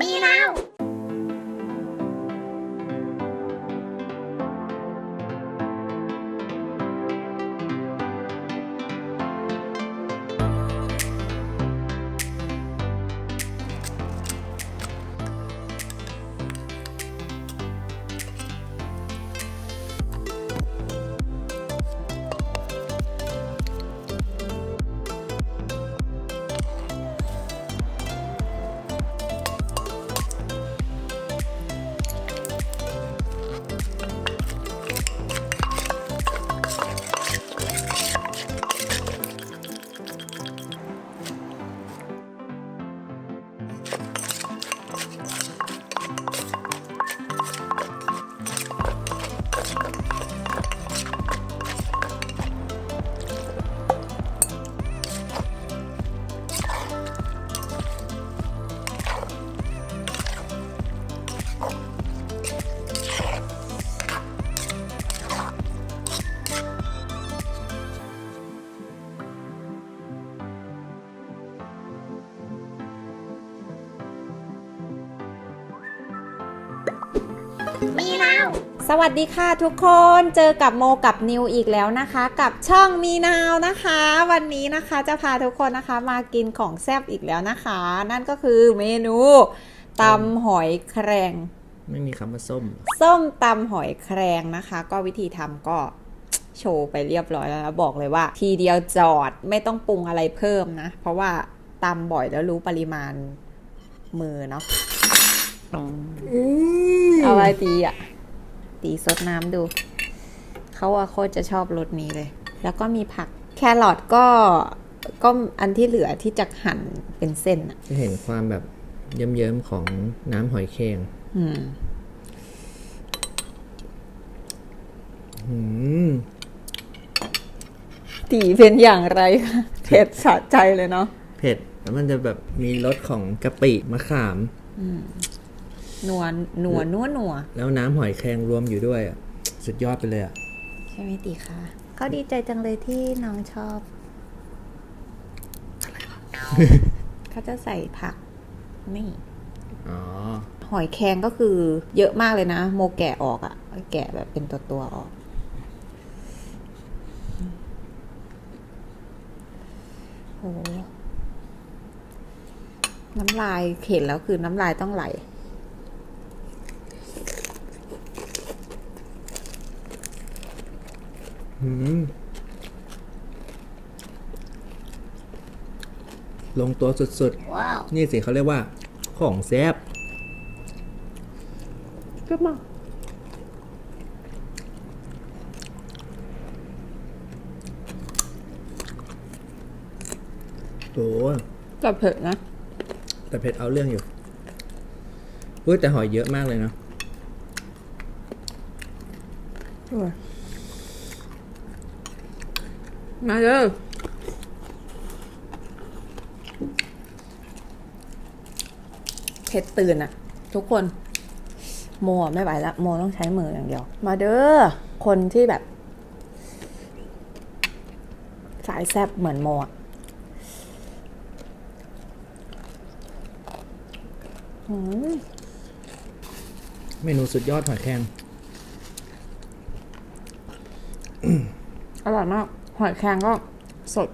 มีแล้ว วัสดีค่ะทุกคนเจอกับโมกับนิวอีกแล้วนะคะ กับช่องมีนาวนะคะ วันนี้นะคะจะพาทุกคนนะคะมากินของแซ่บอีกแล้วนะคะ นั่นก็คือเมนูตำหอยแครงไม่มีคำว่าส้ม ส้มตำหอยแครงนะคะ ก็วิธีทำก็โชว์ไปเรียบร้อยแล้วนะบอกเลยว่า ทีเดียวจอดไม่ต้องปรุงอะไรเพิ่มนะ เพราะว่าตำบ่อยแล้วรู้ปริมาณมือเนาะเอาอะไรตีอะ ตีซดน้ำดู เขาว่าโคตรจะชอบรสนี้เลย แล้วก็มีผักแครอทก็ก็อันที่เหลือที่จะหั่นเป็นเส้นอะจะเห็นความแบบเยิ้มๆของน้ำหอยแครงอืมอืมตีเป็นอย่างไรคะเผ็ดสะใจเลยเนาะ เผ็ดแล้วมันจะแบบมีรสของกะปิมะขาม นัวนัวนัวนัวแล้วน้ำหอยแครงรวมอยู่ด้วยอะสุดยอดไปเลยอะ ใช่ไหมตีคะเขาดีใจจังเลยที่น้องชอบ เขาจะใส่ผัก นี่อ๋อหอยแครงก็คือเยอะมากเลยนะ โมแกะออกอะ่ะ แกะแบบเป็นตัวตัวๆออก โห น้ำลายเข็นแล้วคือน้ำลายต้องไหล อืม ลงตัวสุดว้าวๆนี่สิเขาเรียกว่า ของแซบก็มาโอ้กับเผ็ดนะ แต่เผ็ดเอาเรื่องอยู่อุ้ยแต่หอยเยอะมากเลยเนาะ มาเด้อเผ็ดตื่นอะทุกคน โมอะไม่ไหวละโมต้องใช้มืออย่างเดียว มาเด้อคนที่แบบ สายแซบเหมือนโมอะอืมเมนูสุดยอดหอยแครงอร่อยมาก หอยแครงก็สด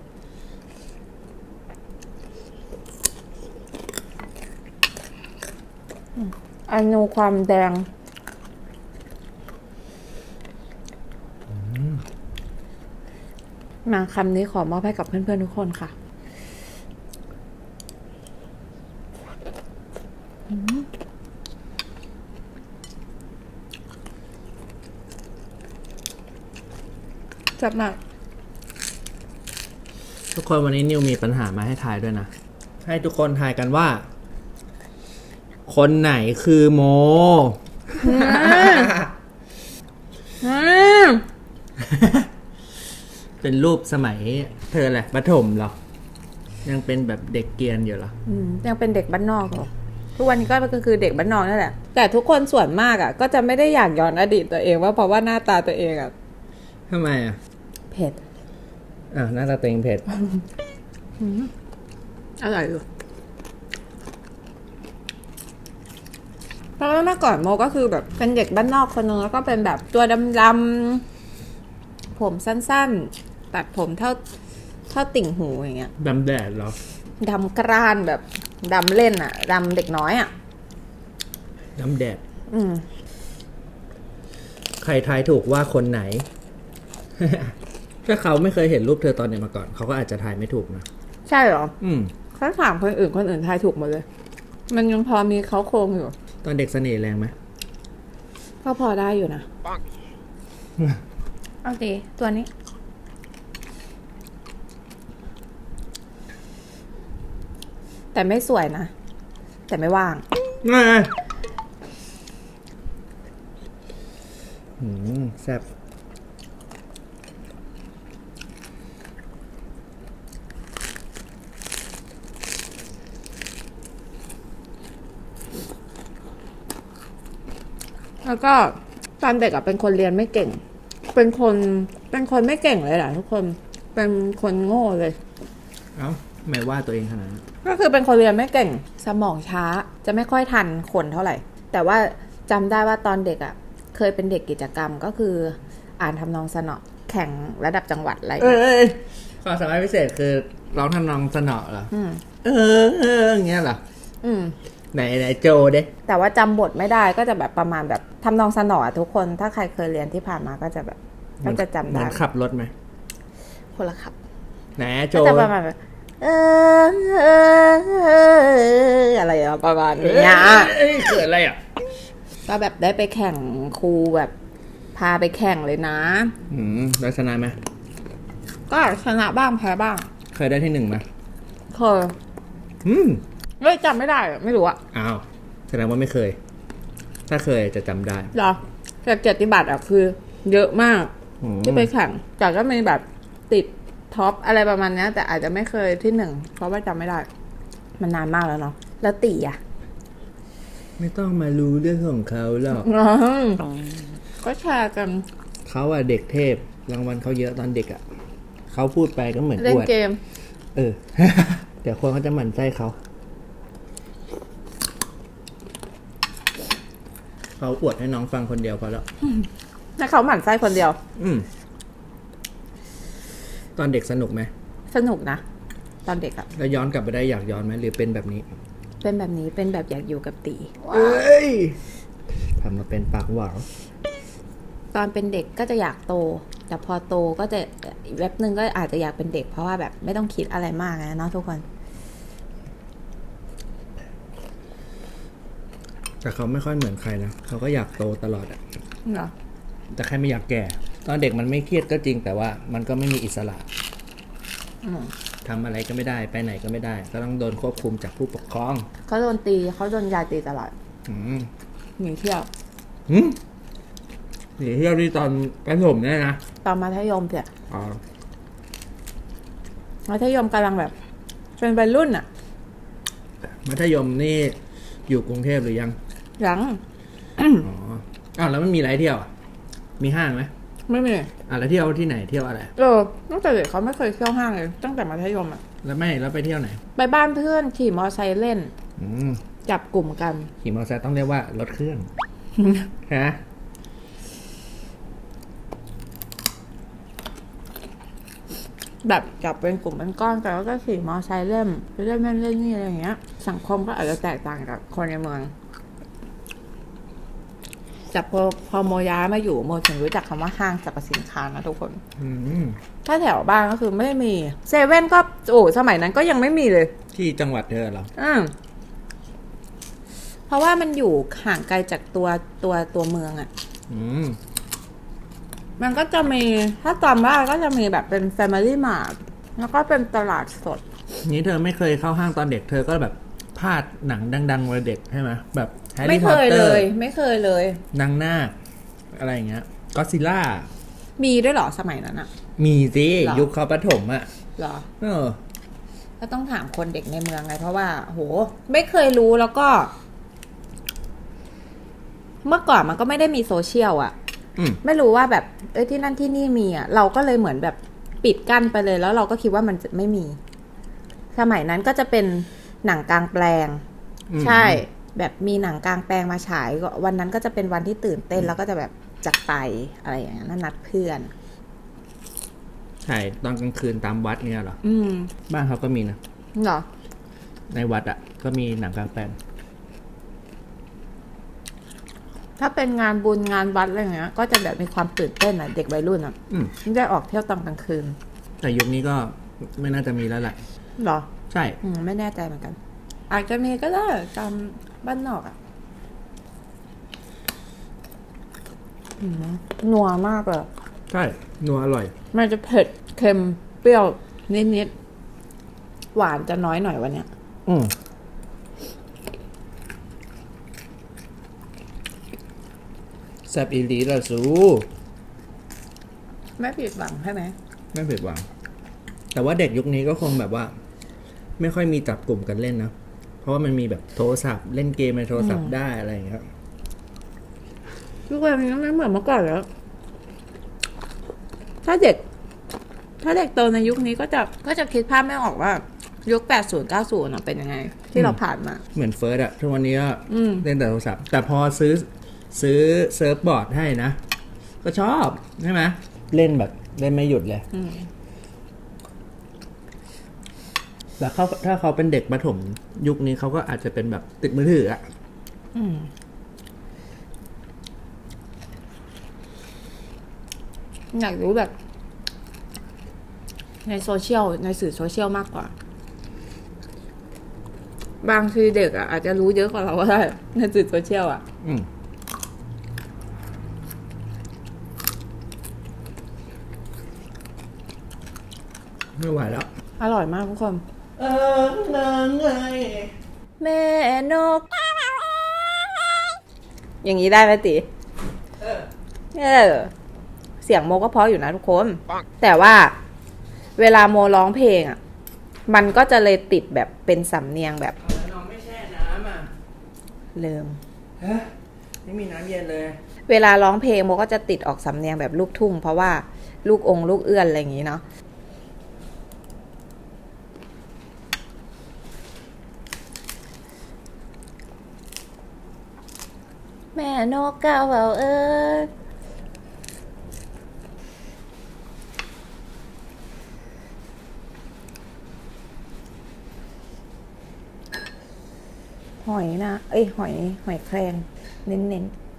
อืมอันนูความแดง มาคำนี้ขอมอบให้กับเพื่อนๆทุกคนค่ะอืมจับมาก ทุกคนวันนี้นิวมีปัญหามาให้ทายด้วยนะ ให้ทุกคนทายกันว่า คนไหนคือโม อืมเป็นรูปสมัยเธอแหละประถมเหรอ ยังเป็นแบบเด็กเกรียนอยู่เหรอ อืมยังเป็นเด็กบ้านนอกเหรอทุกวันนี้ก็คือเด็กบ้านนอกนั่นแหละ แต่ทุกคนส่วนมากอะ ก็จะไม่ได้อยากย้อนอดีตตัวเองว่าเพราะว่าหน้าตาตัวเองอะทำไมอะ เผ็ด อะหน้าตาเต็งเผ็ดอร่อยอยู่ราะว่าเมื่อก่อนโมก็คือแบบเป็นเด็กบ้านนอกคนนึงแล้วก็เป็นแบบตัวดำๆผมสั้นๆ ตัดผมเท่าเท่าติ่งหูอย่างเงี้ยดำแดดเหรอดำกร้านแบบดำเล่นอะดำเด็กน้อยอะดำแดด อืม ใครทายถูกว่าคนไหน ถ้าเขาไม่เคยเห็นรูปเธอตอนเด็กมาก่อน เขาก็อาจจะทายไม่ถูกนะใช่เหรออืมถ้าถามคนอื่นคนอื่นทายถูกหมดเลย มันยังพอมีเขาโครงอยู่ ตอนเด็กเสน่ห์แรงไหมก็พอได้อยู่นะเอาดีตัวนี้ แต่ไม่สวยนะ แต่ไม่ว่างอืมแซ่บ แล้วก็ตอนเด็กอะเป็นคนเรียนไม่เก่ง เป็นคนเป็นคนไม่เก่งเลยแหละทุกคน เป็นคนโง่เลย เอ้าไม่ว่าตัวเองขนาดนั้นก็คือเป็นคนเรียนไม่เก่ง สมองช้าจะไม่ค่อยทันคนเท่าไหร่ แต่ว่าจำได้ว่าตอนเด็กอะ่ะเคยเป็นเด็กกิจกรรมก็คือ อ่านทำนองสนอแข่งระดับจังหวัดอะไรอย่างเอเงี้ยยความสามารถพิเศษคือร้องทำนองสนอเหรอ อืม เออเอออย่างเงี้ยเหรอ อืม ไหนไหนโจเด้แต่ว่าจำบทไม่ได้ก็จะแบบประมาณแบบทำนองสนออะทุกคนถ้าใครเคยเรียนที่ผ่านมาก็จะแบบก็จะจำเหมืได้อนขับรถไหมคนละครับ ไหนโจก็จะประมาณแบบเออเออเอออะไรอะประมาณเนี้ยเอ้ยเกิดอะไรอะก็แบบได้ไปแข่งครูแบบพาไปแข่งเลยนะ อืมได้ชนะไหมก็ชนะบ้างแพ้บ้าง เคยได้ที่หนึ่งไหมเคยอืม เฮ้ยจำไม่ได้อะไม่รู้อะอ้าวแสดงว่าไม่เคย ถ้าเคยจะจำได้ เหรอแต่เกียรติบัตรอะคือ เยอะมากอืมที่ไปแข่งแต่ก็มีแบบติดท็อปอะไรประมาณเนี้ย แต่อาจจะไม่เคยที่หนึ่งเพราะว่าจำไม่ได้ มันนานมากแล้วเนาะแล้วตีอะไม่ต้องมารู้เรื่องของเขาหรอกอืมก็แชร์กันเขาอะเด็กเทพรางวัลเขาเยอะตอนเด็กอะเขาพูดไปก็เหมือนเล่อนวดเกม เออ เดี๋ยวคนเขาจะหมั่นไส้เขา เขาอวดให้น้องฟังคนเดียวพอแล้วให้เขาหมั่นไส้คนเดียว อืม ตอนเด็กสนุกไหม สนุกนะ ตอนเด็กอะแล้วย้อนกลับไปได้อยากย้อนไหมหรือเป็นแบบนี้ เป็นแบบนี้เป็นแบบอยากอยู่กับตีเอ้ยทำมาเป็นปากหวานตอนเป็นเด็กก็จะอยากโต แต่พอโตก็จะอีกแวบหนึ่งก็อาจจะอยากเป็นเด็กเพราะว่าแบบไม่ต้องคิดอะไรมากนะเนาะทุกคน แต่เขาไม่ค่อยเหมือนใครนะเขาก็อยากโตตลอดอะเหรอแต่แค่ไม่อยากแก่ ตอนเด็กมันไม่เครียดก็จริง แต่ว่ามันก็ไม่มีอิสระอืมทำอะไรก็ไม่ได้ไปไหนก็ไม่ได้ ก็ต้องโดนควบคุมจากผู้ปกครองเขาโดนตีเขาโดนยายตีตลอดอืมหนีเที่ยวหืมหนีเที่ยวที่ตอนประถมเนี่ยนะตอนมัธยมเสียอ๋อมัธยมกำลังแบบเป็นวัยรุ่นอะมัธยมนี่อยู่กรุงเทพหรือยัง ยังอ๋ออ้าวแล้วมันมีอะไรให้เที่ยวอะมีห้างไหมไม่มีอะแล้วเที่ยวที่ไหนเที่ยวอะไรเออตั้งแต่เด็กเขาไม่เคยเที่ยวห้างเลยตั้งแต่มัธยมอะแล้วไม่แล้วไปเที่ยวไหน ไปบ้านเพื่อนขี่มอไซค์เล่นอืมจับกลุ่มกัน ขี่มอเตอร์ไซค์ต้องเรียกว่ารถเครื่องฮะแบบจับเป็นกลุ่มเป็นก้อนแต่ว่าก็ขี่มอไซค์เล่นไปเล่นนั่นเล่นนี่อะไรอย่างเงี้ย สังคมก็อาจจะแตกต่างกับคนในเมือง แต่พอพอโมย้ายมาอยู่โมถึงรู้จักคำว่าห้างสรรพสินค้านะทุกคน อืมถ้าแถวบ้านก็คือไม่ได้มีเซเว่นก็โอ้สมัยนั้นก็ยังไม่มีเลย ที่จังหวัดเธอเหรออืมเพราะว่ามันอยู่ห่างไกลจากตัวตัวตัวเมืองอะ่ะ อืมมันก็จะมีถ้าจำได้ก็จะมีแบบเป็น Family Mart แล้วก็เป็นตลาดสด นี้เธอไม่เคยเข้าห้างตอนเด็กเธอก็แบบพลาดหนังดังๆวัยเด็กใช่ไหมแบบ แฮร์ไม่รี่พเคอตยเตอเลร์ยไม่เคยเลย นางนาคอะไรอย่างเงี้ยก็ซิล่า มีด้วยเหรอสมัยนั้นอะ มีสิหรอ ยุคเขาปฐมอะเหรอ เออ ก็ต้องถามคนเด็กในเมืองไงเพราะว่า โห ไม่เคยรู้แล้วก็ เมื่อก่อนมันก็ไม่ได้มีโซเชียลอะอืม ไม่รู้ว่าแบบเอ้ยที่นั่นที่นี่มีอะเราก็เลยเหมือนแบบปิดกั้นไปเลย แล้วเราก็คิดว่ามันจะไม่มี สมัยนั้นก็จะเป็นหนังกลางแปลง อืม ใช่ แบบมีหนังกลางแปลงมาฉายก็วันนั้นก็จะเป็นวันที่ตื่นเต้นแล้วก็จะแบบจัดไปอะไรอย่างเงี้ยนัดเพื่อนถ่ายตอนกลางคืนตามวัดเนี่ยเหรอ อืม บ้านเขาก็มีนะเหรอ ในวัดอะก็มีหนังกลางแปลงถ้าเป็นงานบุญงานวัดอะไรอย่างเงี้ย ก็จะแบบมีความตื่นเต้นอะ เด็กวัยรุ่นอะอืมไม่ได้ออกเที่ยวตอนกลางคืน แต่ยุคนี้ก็ไม่น่าจะมีแล้วแหละเหรอ ใช่ อืมไม่แน่ใจเหมือนกัน อาจจะมีก็ได้ตาม บ้านนอกอะอืมนัวมากเลยใช่นัวอร่อย มันจะเผ็ดเค็มเปรี้ยวนิดๆหวานจะน้อยหน่อยวันเนี้ย อืมแซบอีหลีละสูไม่ผิดหวังใช่ไหมไม่ผิดหวัง แต่ว่าเด็กยุคนี้ก็คงแบบว่า ไม่ค่อยมีจับกลุ่มกันเล่นนะ เพราะว่ามันมีแบบโทรศัพท์เล่นเกมในโทรศัพท์ได้อะไรอย่างเงี้ยทุกวันนี้ไม่เหมือนเมื่อก่อนแล้ว ถ้าเด็ก ถ้าเด็กโตในยุคนี้ก็จะก็จะคิดภาพไม่ออกว่า ยุค80 90น่ะเป็นยังไง ที่เราผ่านมา เหมือนเฟิร์สอะทุกวันนี้ก็อืมเล่นแต่โทรศัพท์ แต่พอซื้อซื้อเซิร์ฟบอร์ดให้นะ ก็ชอบ ใช่ไหมเล่นแบบเล่นไม่หยุดเลย อืมแต่เขาถ้าเขาเป็นเด็กประถมยุคนี้เขาก็อาจจะเป็นแบบติดมือถืออะอืมอยากรู้แบบ ในโซเชียล ในสื่อโซเชียลมากกว่า บางทีเด็กอะอาจจะรู้เยอะกว่าเราก็ได้ ในสื่อโซเชียลอะอืมไม่ไหวแล้ว อร่อยมากทุกคน เออเงยเงยแม่นก อย่างนี้ได้ไหมติ เออเออ เสียงโมก็เพราะอยู่นะทุกคน แต่ว่า เวลาโมร้องเพลงอะ มันก็จะเลยติดแบบเป็นสำเนียงแบบเอาแล้วน้องไม่แช่น้ำอะเลิม ฮะไม่มีน้ำเย็นเลยเวลาร้องเพลงโมก็จะติดออกสำเนียงแบบลูกทุ่ง เพราะว่าลูกองค์ลูกเอื้อนอะไรอย่างนี้เนาะ ม่นกกาเบาเอ้ยหอยนะ เอ้ย หอย หอยแครง เน้นๆ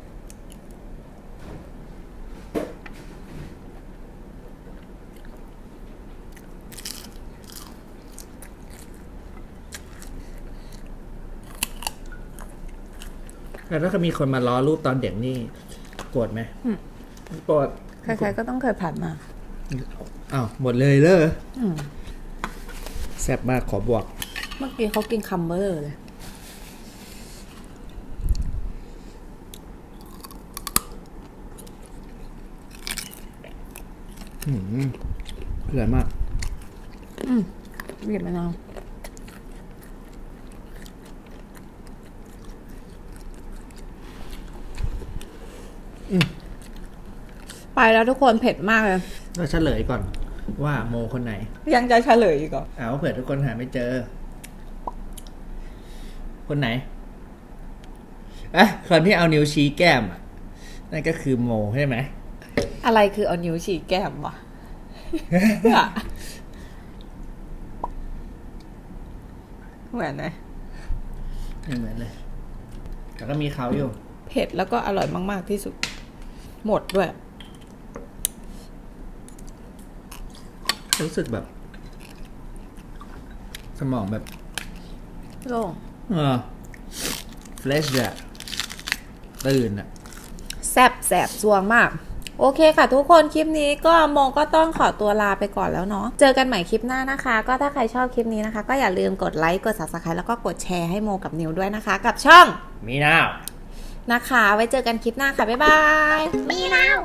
แล้วถ้ามีคนมาล้อรูปตอนเด็กนี่โกรธไหมอืมโกรธใครๆก็ต้องเคยผ่านมาอ้าวหมดเลยเลยอืมแซ่บมากขอบวก เมื่อกี้เขากินคัมเบอร์เลยอืมอร่อยมาก อืมบีบมะนาว แล้วทุกคนเผ็ดมากเลยเราเฉลยก่อนว่าโมคนไหน ยังจะเฉลยอีกเหรอเอาเผื่อทุกคนหาไม่เจอ คนไหนเอะคนที่เอานิ้วชี้แก้มอะนั่นก็คือโมใช่ไหมอะไรคือเอานิ้วฉีกแก้มวะ เหมือนไหมไม่เหมือนเลย แต่ก็มีเขาอยู่ เผ็ดแล้วก็อร่อยมาก ๆ ที่สุด หมดด้วย รู้สึกแบบ สมองแบบโล่งเออเฟลชอะตื่นอะแซบแสบซวงมาก โอเคค่ะทุกคนคลิปนี้ก็โมก็ต้องขอตัวลาไปก่อนแล้วเนาะเจอกันใหม่คลิปหน้านะคะ ก็ถ้าใครชอบคลิปนี้นะคะ ก็อย่าลืมกดไลค์กด subscribe แล้วก็กดแชร์ให้โมกับนิวด้วยนะคะ กับช่องมีนาวนะคะ ไว้เจอกันคลิปหน้าค่ะบ๊ายบาย มีนาว